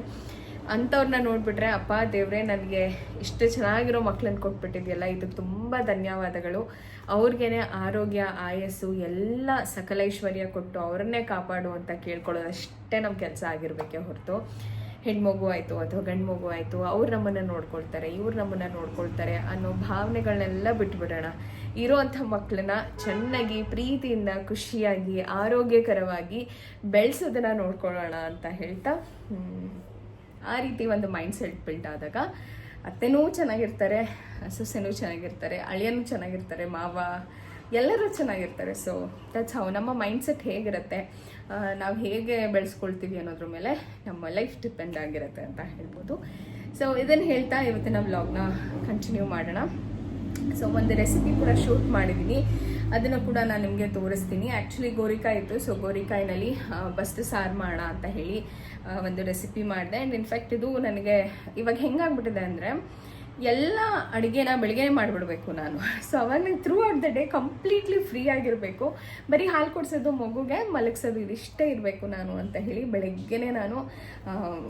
ಅಂಥವ್ರನ್ನ ನೋಡಿಬಿಟ್ರೆ, ಅಪ್ಪ, ದೇವ್ರೆ, ನನಗೆ ಇಷ್ಟು ಚೆನ್ನಾಗಿರೋ ಮಕ್ಳನ್ನ ಕೊಟ್ಬಿಟ್ಟಿದ್ಯಲ್ಲ ಇದು ತುಂಬ ಧನ್ಯವಾದಗಳು. ಅವ್ರಿಗೇನೆ ಆರೋಗ್ಯ, ಆಯಸ್ಸು, ಎಲ್ಲ ಸಕಲೈಶ್ವರ್ಯ ಕೊಟ್ಟು ಅವ್ರನ್ನೇ ಕಾಪಾಡು ಅಂತ ಕೇಳ್ಕೊಳ್ಳೋದಷ್ಟೇ ನಮ್ಮ ಕೆಲಸ ಆಗಿರಬೇಕೆ ಹೊರತು. ಹೆಣ್ಮಗು ಆಯಿತು ಅಥವಾ ಗಂಡು ಮಗು ಆಯಿತು, ಅವ್ರು ನಮ್ಮನ್ನು ನೋಡ್ಕೊಳ್ತಾರೆ, ಇವ್ರು ನಮ್ಮನ್ನು ನೋಡ್ಕೊಳ್ತಾರೆ ಅನ್ನೋ ಭಾವನೆಗಳನ್ನೆಲ್ಲ ಬಿಟ್ಬಿಡೋಣ. ಇರೋವಂಥ ಮಕ್ಕಳನ್ನ ಚೆನ್ನಾಗಿ, ಪ್ರೀತಿಯಿಂದ, ಖುಷಿಯಾಗಿ, ಆರೋಗ್ಯಕರವಾಗಿ ಬೆಳೆಸೋದನ್ನ ನೋಡ್ಕೊಳ್ಳೋಣ ಅಂತ ಹೇಳ್ತಾ ಆ ರೀತಿ ಒಂದು ಮೈಂಡ್ ಸೆಟ್ ಬಿಲ್ಟ್ ಆದಾಗ ಅತ್ತೆನೂ ಚೆನ್ನಾಗಿರ್ತಾರೆ, ಸೊಸೆನೂ ಚೆನ್ನಾಗಿರ್ತಾರೆ, ಅಳಿಯನೂ ಚೆನ್ನಾಗಿರ್ತಾರೆ, ಮಾವ ಎಲ್ಲರೂ ಚೆನ್ನಾಗಿರ್ತಾರೆ. ಸೊ ದಟ್ಸ್ ಹೌ ನಮ್ಮ ಮೈಂಡ್ ಸೆಟ್ ಹೇಗಿರುತ್ತೆ? ನಾವು ಹೇಗೆ ಬೆಳೆಸ್ಕೊಳ್ತೀವಿ ಅನ್ನೋದ್ರ ಮೇಲೆ ನಮ್ಮ ಲೈಫ್ ಡಿಪೆಂಡ್ ಆಗಿರುತ್ತೆ ಅಂತ ಹೇಳ್ಬೋದು. ಸೊ ಇದನ್ನು ಹೇಳ್ತಾ ಇವತ್ತಿನ ವ್ಲಾಗ್ನ ಕಂಟಿನ್ಯೂ ಮಾಡೋಣ. ಸೊ ಒಂದು ರೆಸಿಪಿ ಕೂಡ ಶೂಟ್ ಮಾಡಿದ್ದೀನಿ ಅದನ್ನು ಕೂಡ ನಾನು ನಿಮಗೆ ತೋರಿಸ್ತೀನಿ. ಆ್ಯಕ್ಚುಲಿ ಗೋರಿಕಾಯಿ ಇತ್ತು. ಸೊ ಗೋರಿಕಾಯಿನಲ್ಲಿ ಬಸ್ಟ್ ಸಾರು ಮಾಡೋಣ ಅಂತ ಹೇಳಿ ಒಂದು ರೆಸಿಪಿ ಮಾಡಿದೆ. ಆ್ಯಂಡ್ ಇನ್ಫ್ಯಾಕ್ಟ್ ಇದು ನನಗೆ ಇವಾಗ ಹೆಂಗಾಗ್ಬಿಟ್ಟಿದೆ ಅಂದರೆ ಎಲ್ಲ ಅಡುಗೆನ ಬೆಳಿಗ್ಗೆ ಮಾಡಿಬಿಡ್ಬೇಕು ನಾನು. ಸೊ ಅವಾಗ throughout the day completely free ಆಗಿರಬೇಕು. ಬರೀ ಹಾಲು ಕೊಡಿಸೋದು, ಮಗುಗೆ ಮಲಗಿಸೋದು ಇದಿಷ್ಟೇ ಇರಬೇಕು ನಾನು ಅಂತ ಹೇಳಿ ಬೆಳಗ್ಗೆನೇ ನಾನು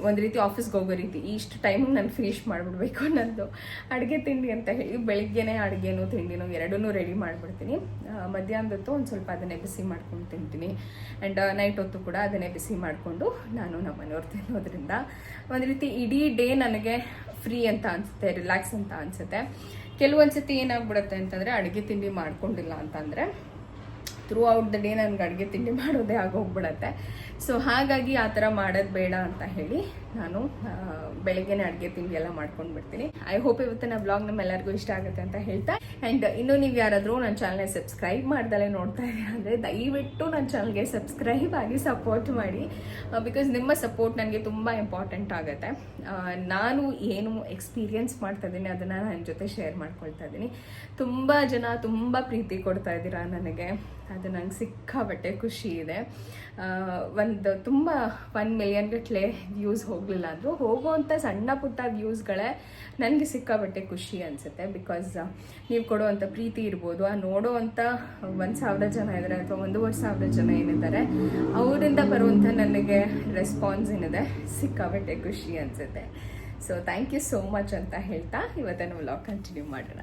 ಒಂದು ರೀತಿ ಆಫೀಸ್ಗೆ ಹೋಗೋ ರೀತಿ ಇಷ್ಟು ಟೈಮಿಗೆ ನಾನು ಫಿನಿಶ್ ಮಾಡಿಬಿಡ್ಬೇಕು ನನ್ನದು ಅಡುಗೆ ತಿಂಡಿ ಅಂತ ಹೇಳಿ ಬೆಳಗ್ಗೆನೇ ಅಡುಗೆನೂ, ತಿಂಡಿನೂ ಎರಡೂ ರೆಡಿ ಮಾಡಿಬಿಡ್ತೀನಿ. ಮಧ್ಯಾಹ್ನದೊತ್ತು ಒಂದು ಸ್ವಲ್ಪ ಅದನ್ನೇ ಬಿಸಿ ಮಾಡ್ಕೊಂಡು ತಿಂತೀನಿ. ಆ್ಯಂಡ್ ನೈಟ್ ಹೊತ್ತು ಕೂಡ ಅದನ್ನೇ ಬಿಸಿ ಮಾಡಿಕೊಂಡು ನಾನು ನಮ್ಮ ಮನೆಯವ್ರು ತಿನ್ನೋದ್ರಿಂದ ಒಂದು ರೀತಿ ಇಡೀ ಡೇ ನನಗೆ ಫ್ರೀ ಅಂತ ಅನಿಸುತ್ತೆ ರಿಲ್ಯಾಕ್ಸ್ ಅಂತ ಅನ್ಸುತ್ತೆ. ಕೆಲವೊಂದು ಸತಿ ಏನಾಗ್ಬಿಡುತ್ತೆ ಅಂತಂದರೆ ಅಡುಗೆ ತಿಂಡಿ ಮಾಡ್ಕೊಂಡಿಲ್ಲ ಅಂತಂದರೆ ಥ್ರೂ ಔಟ್ ದ ಡೇ ನನಗೆ ಅಡುಗೆ ತಿಂಡಿ ಮಾಡೋದೇ ಆಗೋಗ್ಬಿಡತ್ತೆ. ಸೊ ಹಾಗಾಗಿ ಆ ಥರ ಮಾಡೋದು ಬೇಡ ಅಂತ ಹೇಳಿ ನಾನು ಬೆಳಗ್ಗೆನೇ ಅಡುಗೆ, ತಿಂಡಿ ಎಲ್ಲ ಮಾಡ್ಕೊಂಡು ಬಿಡ್ತೀನಿ ಐ ಹೋಪ್ ಇವತ್ತಿನ ಬ್ಲಾಗ್ ನಮ್ಮೆಲ್ಲರಿಗೂ ಇಷ್ಟ ಆಗುತ್ತೆ ಅಂತ ಹೇಳ್ತಾ. ಆ್ಯಂಡ್ ಇನ್ನು ನೀವು ಯಾರಾದರೂ ನನ್ನ ಚಾನಲ್ನ ಸಬ್ಸ್ಕ್ರೈಬ್ ಮಾಡ್ದಲೇ ನೋಡ್ತಾ ಇದ್ದೀರಾ ಅಂದರೆ ದಯವಿಟ್ಟು ನನ್ನ ಚಾನಲ್ಗೆ ಸಬ್ಸ್ಕ್ರೈಬ್ ಆಗಿ ಸಪೋರ್ಟ್ ಮಾಡಿ. ಬಿಕಾಸ್ ನಿಮ್ಮ ಸಪೋರ್ಟ್ ನನಗೆ ತುಂಬ ಇಂಪಾರ್ಟೆಂಟ್ ಆಗುತ್ತೆ. ನಾನು ಏನು ಎಕ್ಸ್ಪೀರಿಯನ್ಸ್ ಮಾಡ್ತಾ ಇದ್ದೀನಿ ಅದನ್ನು ನನ್ನ ಜೊತೆ ಶೇರ್ ಮಾಡ್ಕೊಳ್ತಾ ಇದ್ದೀನಿ. ತುಂಬ ಜನ ತುಂಬ ಪ್ರೀತಿ ಕೊಡ್ತಾ ಇದ್ದೀರಾ ನನಗೆ. ಅದು ನಂಗೆ ಸಿಕ್ಕಾಪಟ್ಟೆ ಖುಷಿ ಇದೆ. ಒಂದು ತುಂಬ ಒನ್ ಮಿಲಿಯನ್ ಗಟ್ಟಲೆ ವ್ಯೂಸ್ ಹೋಗಲಿಲ್ಲ. ಅಂದರೂ ಹೋಗುವಂಥ ಸಣ್ಣ ಪುಟ್ಟ ವ್ಯೂಸ್ಗಳೇ ನನಗೆ ಸಿಕ್ಕಾಬಟ್ಟೆ ಖುಷಿ ಅನಿಸುತ್ತೆ ಬಿಕಾಸ್ ನೀವು ಕೊಡುವಂಥ ಪ್ರೀತಿ ಇರ್ಬೋದು, ಆ ನೋಡೋವಂಥ ಒಂದು ಸಾವಿರ ಜನ ಇದ್ದಾರೆ ಅಥವಾ ಒಂದೂವರೆ ಸಾವಿರ ಜನ ಏನಿದ್ದಾರೆ, ಅವರಿಂದ ಬರುವಂಥ ನನಗೆ ರೆಸ್ಪಾನ್ಸ್ ಏನಿದೆ ಸಿಕ್ಕಾಬಟ್ಟೆ ಖುಷಿ ಅನಿಸುತ್ತೆ. So thank you so much ಅಂತ ಹೇಳ್ತಾ ಇವತ್ತಿನ ವ್ಲಾಗ್ ಕಂಟಿನ್ಯೂ ಮಾಡೋಣ.